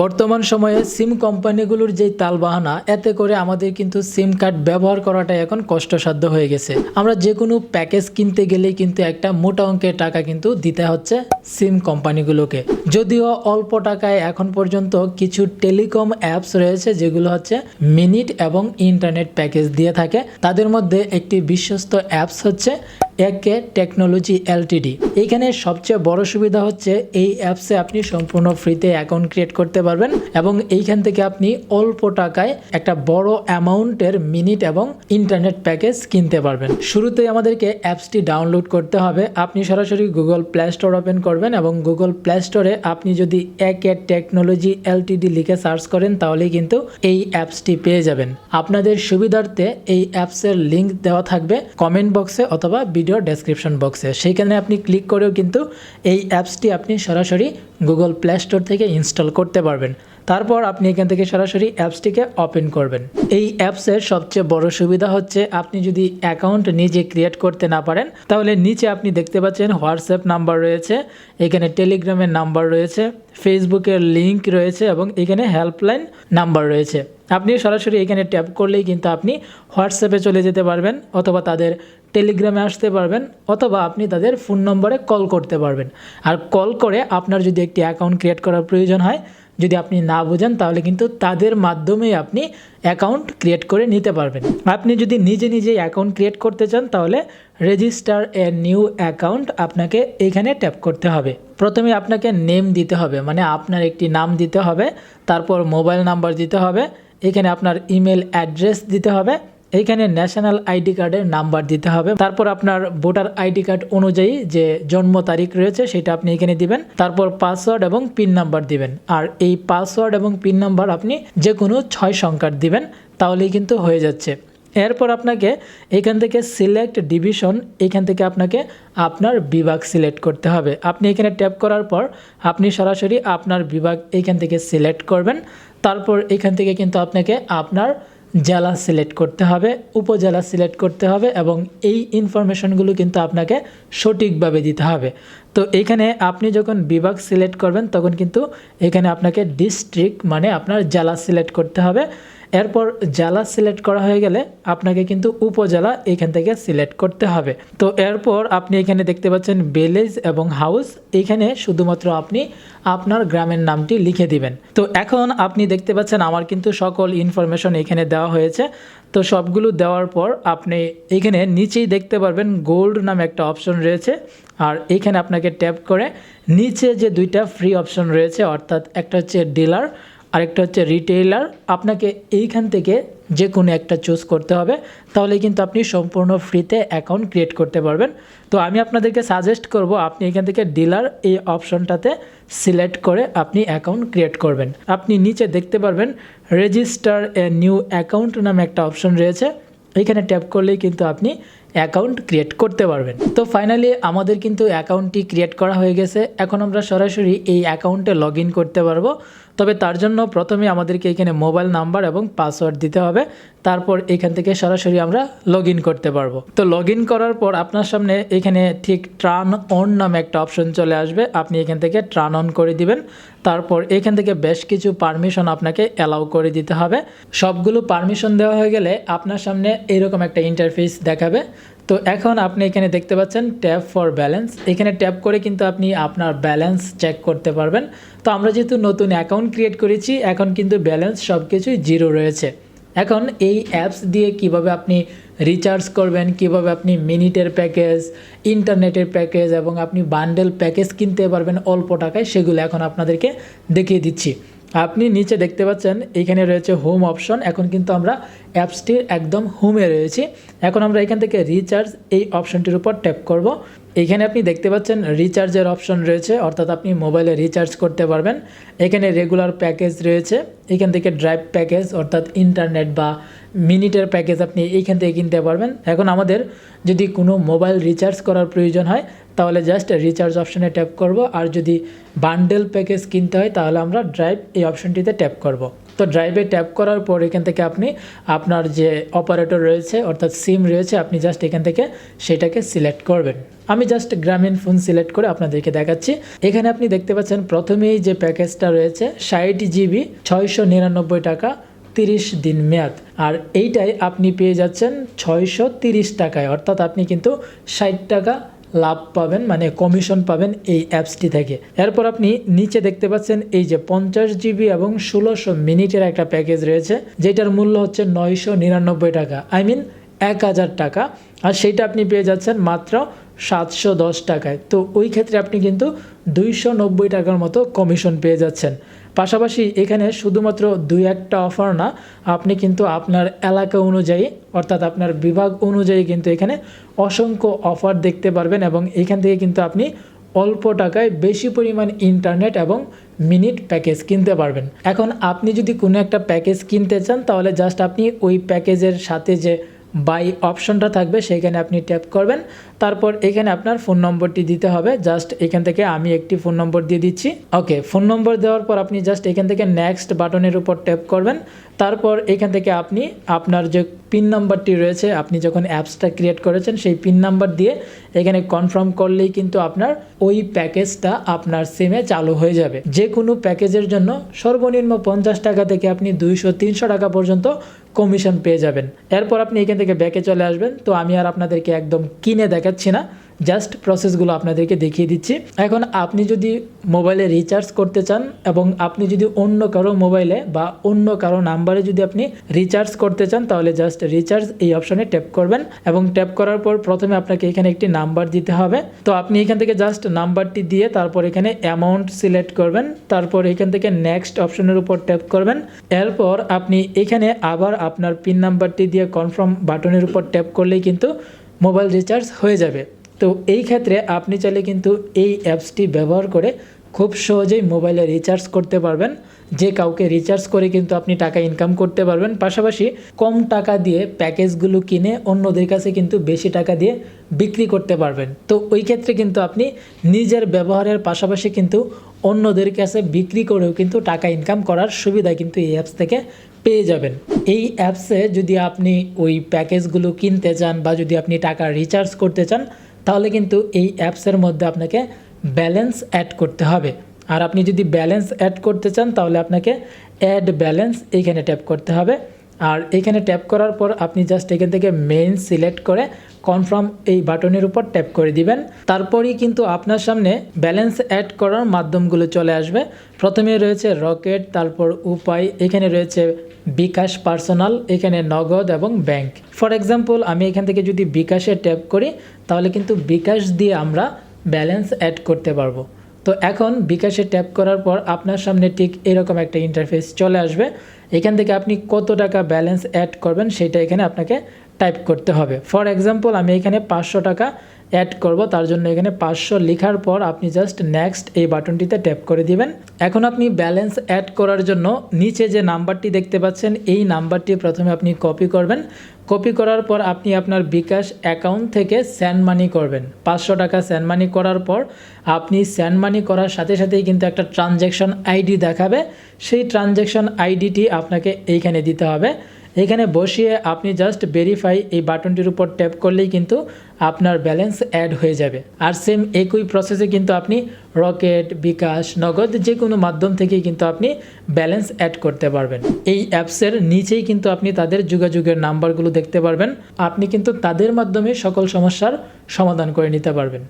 বর্তমান সময়ে সিম কোম্পানিগুলোর যেই তালবাহানা, এতে করে আমাদের কিন্তু সিম কার্ড ব্যবহার করাটা এখন কষ্টসাধ্য হয়ে গেছে। আমরা যে কোনো প্যাকেজ কিনতে গেলেই কিন্তু একটা মোটা অঙ্কের টাকা কিন্তু দিতে হচ্ছে সিম কোম্পানিগুলোকে। যদিও অল্প টাকায় এখন পর্যন্ত কিছু টেলিকম অ্যাপস রয়েছে যেগুলো হচ্ছে মিনিট এবং ইন্টারনেট প্যাকেজ দিয়ে থাকে। তাদের মধ্যে একটি বিশ্বস্ত অ্যাপস হচ্ছে একে টেকনোলজি এলটিডি। এইখানে সবচেয়ে বড় সুবিধা হচ্ছে এই অ্যাপসে আপনি সম্পূর্ণ ফ্রিতে অ্যাকাউন্ট ক্রিয়েট করতে পারবেন এবং এইখান থেকে আপনি অল্প টাকায় একটা বড় অ্যামাউন্টের মিনিট এবং ইন্টারনেট প্যাকেজ কিনতে পারবেন। শুরুতেই আমাদেরকে অ্যাপসটি ডাউনলোড করতে হবে। আপনি সরাসরি গুগল প্লে স্টোর ওপেন করবেন এবং গুগল প্লে স্টোরে আপনি যদি একে টেকনোলজি এলটিডি লিখে সার্চ করেন তাহলেই কিন্তু এই অ্যাপসটি পেয়ে যাবেন। আপনাদের সুবিধার্থে এই অ্যাপসের লিংক দেওয়া থাকবে কমেন্ট বক্সে অথবা ভিডিও ডেসক্রিপশন বক্সে সেইখানে আপনি ক্লিক করেও কিন্তু এই অ্যাপসটি আপনি সরাসরি গুগল প্লে স্টোর থেকে ইনস্টল করতে পারবেন। তারপর আপনি এখান থেকে সরাসরি অ্যাপসটিকে ওপেন করবেন। এই অ্যাপসের সবচেয়ে বড় সুবিধা হচ্ছে আপনি যদি অ্যাকাউন্ট নিজে ক্রিয়েট করতে না পারেন, তাহলে নিচে আপনি দেখতে পাচ্ছেন হোয়াটসঅ্যাপ নাম্বার রয়েছে, এখানে টেলিগ্রামের নাম্বার রয়েছে ফেসবুকের লিংক রয়েছে এবং এখানে হেল্পলাইন নাম্বার রয়েছে। আপনি সরাসরি এখানে ট্যাপ করলেই কিন্তু আপনি হোয়াটসঅ্যাপে চলে যেতে পারবেন অথবা তাদের টেলিগ্রামে আসতে পারবেন অথবা আপনি তাদের ফোন নম্বরে কল করতে পারবেন। আর কল করে আপনার যদি একটি অ্যাকাউন্ট ক্রিয়েট করার প্রয়োজন হয়, যদি আপনি না বোঝেন, তাহলে কিন্তু তাদের মাধ্যমেই আপনি অ্যাকাউন্ট ক্রিয়েট করে নিতে পারবেন। আপনি যদি নিজে নিজে অ্যাকাউন্ট ক্রিয়েট করতে চান, তাহলে রেজিস্টার এ নিউ অ্যাকাউন্ট আপনাকে এখানে ট্যাপ করতে হবে। প্রথমে আপনাকে নেম দিতে হবে মানে আপনার একটি নাম দিতে হবে, তারপর মোবাইল নাম্বার দিতে হবে, এখানে আপনার ইমেল অ্যাড্রেস দিতে হবে এইখানে ন্যাশনাল আইডি কার্ডের নাম্বার দিতে হবে। তারপর আপনার ভোটার আইডি কার্ড অনুযায়ী যে জন্ম তারিখ রয়েছে, সেটা আপনি এখানে দিবেন। তারপর পাসওয়ার্ড এবং পিন নাম্বার দিবেন। আর এই পাসওয়ার্ড এবং পিন নাম্বার আপনি যে কোনো ছয় সংখ্যার দিবেন, তাহলেই কিন্তু হয়ে যাচ্ছে। এরপর আপনাকে এখান থেকে সিলেক্ট ডিভিশন এখান থেকে আপনাকে আপনার বিভাগ সিলেক্ট করতে হবে। আপনি এখানে ট্যাপ করার পর আপনি সরাসরি আপনার বিভাগ এখান থেকে সিলেক্ট করবেন। তারপর এখান থেকে কিন্তু আপনাকে আপনার জেলা সিলেক্ট করতে হবে, উপজেলা সিলেক্ট করতে হবে এবং এই ইনফরমেশনগুলো কিন্তু আপনাকে সঠিকভাবে দিতে হবে। তো এখানে আপনি যখন বিভাগ সিলেক্ট করবেন, তখন কিন্তু এখানে আপনাকে ডিস্ট্রিক্ট মানে আপনার জেলা সিলেক্ট করতে হবে। এরপর জেলা সিলেক্ট করা হয়ে গেলে আপনাকে কিন্তু উপজেলা এখান থেকে সিলেক্ট করতে হবে। তো এরপর আপনি এখানে দেখতে পাচ্ছেন ভিলেজ এবং হাউস। এখানে শুধুমাত্র আপনি আপনার গ্রামের নামটি লিখে দিবেন। তো এখন আপনি দেখতে পাচ্ছেন আমার কিন্তু সকল ইনফরমেশন এখানে দেওয়া হয়েছে। তো সবগুলো দেওয়ার পর আপনি এখানে নিচেই দেখতে পারবেন গোল্ড নামে একটা অপশন রয়েছে। আর এখানে আপনাকে ট্যাপ করে নিচে যে দুইটা ফ্রি অপশন রয়েছে, অর্থাৎ একটা হচ্ছে ডিলার আরেকটা হচ্ছে রিটেইলার আপনাকে এইখান থেকে যে কোনো একটা চুজ করতে হবে তাহলে কিন্তু আপনি সম্পূর্ণ ফ্রিতে অ্যাকাউন্ট ক্রিয়েট করতে পারবেন। তো আমি আপনাদেরকে সাজেস্ট করব, আপনি এখান থেকে ডিলার এই অপশনটাতে সিলেক্ট করে আপনি অ্যাকাউন্ট ক্রিয়েট করবেন। আপনি নিচে দেখতে পারবেন রেজিস্টার এ নিউ অ্যাকাউন্ট নামে একটা অপশন রয়েছে। এখানে ট্যাপ করলেই কিন্তু আপনি অ্যাকাউন্ট ক্রিয়েট করতে পারবেন। তো ফাইনালি আমাদের কিন্তু অ্যাকাউন্টটি ক্রিয়েট করা হয়ে গেছে। এখন আমরা সরাসরি এই অ্যাকাউন্টে লগ করতে পারব। তবে তার জন্য প্রথমে আমাদেরকে এখানে মোবাইল নাম্বার এবং পাসওয়ার্ড দিতে হবে। তারপর এখান থেকে সরাসরি আমরা লগ করতে পারব। তো লগ করার পর আপনার সামনে এখানে ঠিক ট্রান অন নামে একটা অপশন চলে আসবে। আপনি এখান থেকে ট্রান অন করে দিবেন। তারপর এখান থেকে বেশ কিছু পারমিশন আপনাকে অ্যালাউ করে দিতে হবে। সবগুলো পারমিশন দেওয়া হয়ে গেলে আপনার সামনে এরকম একটা ইন্টারফেস দেখাবে। তো এখন আপনি এখানে দেখতে পাচ্ছেন ট্যাপ ফর ব্যালেন্স। এখানে ট্যাপ করে কিন্তু আপনি আপনার ব্যালেন্স চেক করতে পারবেন। তো আমরা যেহেতু নতুন অ্যাকাউন্ট ক্রিয়েট করেছি, এখন কিন্তু ব্যালেন্স সব কিছুই জিরো রয়েছে। এখন এই অ্যাপস দিয়ে কীভাবে আপনি রিচার্জ করবেন, কীভাবে আপনি মিনিটের প্যাকেজ ইন্টারনেটের প্যাকেজ এবং আপনি বান্ডেল প্যাকেজ কিনতে পারবেন অল্প টাকায়, সেগুলো এখন আপনাদেরকে দেখিয়ে দিচ্ছি। আপনি নিচে দেখতে পাচ্ছেন এইখানে রয়েছে হোম অপশন এখন কিন্তু আমরা অ্যাপসটির একদম হোমে রয়েছি। এখন আমরা এখান থেকে রিচার্জ এই অপশনটির উপর ট্যাপ করব। এখানে আপনি দেখতে পাচ্ছেন রিচার্জের অপশন রয়েছে, অর্থাৎ আপনি মোবাইলে রিচার্জ করতে পারবেন। এখানে রেগুলার প্যাকেজ রয়েছে, এখান থেকে ড্রাইভ প্যাকেজ অর্থাৎ ইন্টারনেট বা মিনিটের প্যাকেজ আপনি এইখান থেকে কিনতে পারবেন। এখন আমাদের যদি কোনো মোবাইল রিচার্জ করার প্রয়োজন হয়, তাহলে জাস্ট রিচার্জ অপশানে ট্যাপ করব, আর যদি বান্ডেল প্যাকেজ কিনতে হয়, তাহলে আমরা ড্রাইভ এই অপশনটিতে ট্যাপ করব। তো ড্রাইভে ট্যাপ করার পর এখান থেকে আপনি আপনার যে অপারেটর রয়েছে, অর্থাৎ সিম রয়েছে, আপনি জাস্ট এখান থেকে সেটাকে সিলেক্ট করবেন। আমি জাস্ট গ্রামীণ ফোন সিলেক্ট করে আপনাদেরকে দেখাচ্ছি। এখানে আপনি দেখতে পাচ্ছেন প্রথমেই যে প্যাকেজটা রয়েছে, ষাট জিবি ছয়শো নিরানব্বই টাকা, তিরিশ দিন মেয়াদ। আর এইটাই আপনি পেয়ে যাচ্ছেন ছয়শো তিরিশ টাকায়। অর্থাৎ আপনি কিন্তু ষাট টাকা লাভ পাবেন মানে কমিশন পাবেন এই অ্যাপসটি থেকে। এরপর আপনি নিচে দেখতে পাচ্ছেন এই যে পঞ্চাশ জিবি এবং ষোলোশো মিনিটের একটা প্যাকেজ রয়েছে, যেটার মূল্য হচ্ছে নয়শো নিরানব্বই টাকা। আই মিন এক হাজার টাকা। আর সেইটা আপনি পেয়ে যাচ্ছেন মাত্র সাতশো দশ টাকায়। তো ওই ক্ষেত্রে আপনি কিন্তু দুইশো নব্বই টাকার মতো কমিশন পেয়ে যাচ্ছেন। পাশাপাশি এখানে শুধুমাত্র দুই একটা অফার না, আপনি কিন্তু আপনার এলাকা অনুযায়ী, অর্থাৎ আপনার বিভাগ অনুযায়ী কিন্তু এখানে অসংখ্য অফার দেখতে পারবেন এবং এখান থেকে কিন্তু আপনি অল্প টাকায় বেশি পরিমাণ ইন্টারনেট এবং মিনিট প্যাকেজ কিনতে পারবেন। এখন আপনি যদি কোনো একটা প্যাকেজ কিনতে চান, তাহলে জাস্ট আপনি ওই প্যাকেজের সাথে যে বাই অপশনটা থাকবে সেখানে আপনি ট্যাপ করবেন। তারপর এখানে আপনার ফোন নম্বরটি দিতে হবে। জাস্ট এখান থেকে আমি একটি ফোন নম্বর দিয়ে দিচ্ছি। ওকে ফোন নম্বর দেওয়ার পর আপনি জাস্ট এখান থেকে নেক্সট বাটনের উপর ট্যাপ করবেন। তারপর এখান থেকে আপনি আপনার যে পিন নাম্বারটি রয়েছে, আপনি যখন অ্যাপসটা ক্রিয়েট করেছেন, সেই পিন নাম্বার দিয়ে এখানে কনফার্ম করলেই কিন্তু আপনার ওই প্যাকেজটা আপনার সিমে চালু হয়ে যাবে। যে কোনো প্যাকেজের জন্য সর্বনিম্ন পঞ্চাশ টাকা থেকে আপনি দুইশো, তিনশো টাকা পর্যন্ত কমিশন পেয়ে যাবেন। এরপর আপনি এখান থেকে ব্যাকে চলে আসবেন। তো আমি আর আপনাদেরকে একদম কিনে দেখাচ্ছি না। জাস্ট প্রসেসগুলো আপনাদেরকে দেখিয়ে দিচ্ছি। এখন আপনি যদি মোবাইলে রিচার্জ করতে চান এবং আপনি যদি অন্য কারও মোবাইলে বা অন্য কারও নাম্বারে যদি আপনি রিচার্জ করতে চান, তাহলে জাস্ট রিচার্জ এই অপশনে ট্যাপ করবেন এবং ট্যাপ করার পর প্রথমে আপনাকে এখানে একটি নাম্বার দিতে হবে। তো আপনি এখান থেকে জাস্ট নাম্বারটি দিয়ে তারপর এখানে অ্যামাউন্ট সিলেক্ট করবেন, তারপর এখান থেকে নেক্সট অপশনের উপর ট্যাপ করবেন। এরপর আপনি এখানে আবার আপনার পিন নাম্বারটি দিয়ে কনফার্ম বাটনের উপর ট্যাপ করলেই কিন্তু মোবাইল রিচার্জ হয়ে যাবে। তো এই ক্ষেত্রে আপনি চাইলে কিন্তু এই অ্যাপসটি ব্যবহার করে খুব সহজেই মোবাইলে রিচার্জ করতে পারবেন। যে কাউকে রিচার্জ করে কিন্তু আপনি টাকা ইনকাম করতে পারবেন। পাশাপাশি কম টাকা দিয়ে প্যাকেজগুলো কিনে অন্যদের কাছে কিন্তু বেশি টাকা দিয়ে বিক্রি করতে পারবেন। তো ওই ক্ষেত্রে কিন্তু আপনি নিজের ব্যবহারের পাশাপাশি কিন্তু অন্যদের কাছে বিক্রি করেও কিন্তু টাকা ইনকাম করার সুবিধা কিন্তু এই অ্যাপস থেকে পেয়ে যাবেন। এই অ্যাপসে যদি আপনি ওই প্যাকেজগুলো কিনতে চান বা যদি আপনি টাকা রিচার্জ করতে চান তাহলে কিন্তু এই অ্যাপসের মধ্যে আপনাকে ব্যালেন্স অ্যাড করতে হবে। আর আপনি যদি ব্যালেন্স অ্যাড করতে চান, তাহলে আপনাকে অ্যাড ব্যালেন্স এইখানে ট্যাপ করতে হবে। আর এখানে ট্যাপ করার পর আপনি জাস্ট এখান থেকে মেইন সিলেক্ট করে কনফার্ম এই বাটনের উপর ট্যাপ করে দিবেন। তারপরেই কিন্তু আপনার সামনে ব্যালেন্স অ্যাড করার মাধ্যমগুলো চলে আসবে। প্রথমে রয়েছে রকেট তারপর উপায়, এখানে রয়েছে বিকাশ পার্সোনাল এখানে নগদ এবং ব্যাংক ফর এক্সাম্পল আমি এখান থেকে যদি বিকাশে ট্যাপ করি, তাহলে কিন্তু বিকাশ দিয়ে আমরা ব্যালেন্স অ্যাড করতে পারব। তো এখন বিকাশে ট্যাপ করার পর আপনার সামনে ঠিক এরকম একটা ইন্টারফেস চলে আসবে। এখান থেকে আপনি কত টাকা ব্যালেন্স অ্যাড করবেন সেটা এখানে আপনাকে টাইপ করতে হবে। ফর এক্সাম্পল আমি এখানে পাঁচশো টাকা অ্যাড করব, তার জন্য এখানে পাঁচশো লেখার পর আপনি জাস্ট নেক্সট এই বাটনটিতে ট্যাপ করে দিবেন। এখন আপনি ব্যালেন্স অ্যাড করার জন্য নিচে যে নাম্বারটি দেখতে পাচ্ছেন, এই নাম্বারটি প্রথমে আপনি কপি করবেন। কপি করার পর আপনি আপনার বিকাশ অ্যাকাউন্ট থেকে স্যান্ড মানি করবেন। পাঁচশো টাকা স্যান্ড মানি করার পর আপনি স্যান্ড মানি করার সাথে সাথেই কিন্তু একটা ট্রানজ্যাকশন আইডি দেখাবে। সেই ট্রানজ্যাকশন আইডিটি আপনাকে এইখানে দিতে হবে। এখানে বসিয়ে আপনি জাস্ট ভেরিফাই এই বাটনটির উপর ট্যাপ করলেই কিন্তু আপনার ব্যালেন্স অ্যাড হয়ে যাবে। আর সেম একই প্রসেসে কিন্তু আপনি রকেট বিকাশ, নগদ যে কোনো মাধ্যম থেকেই কিন্তু আপনি ব্যালেন্স অ্যাড করতে পারবেন। এই অ্যাপসের নিচেই কিন্তু আপনি তাদের যোগাযোগের নাম্বারগুলো দেখতে পারবেন। আপনি কিন্তু তাদের মাধ্যমে সকল সমস্যার সমাধান করে নিতে পারবেন।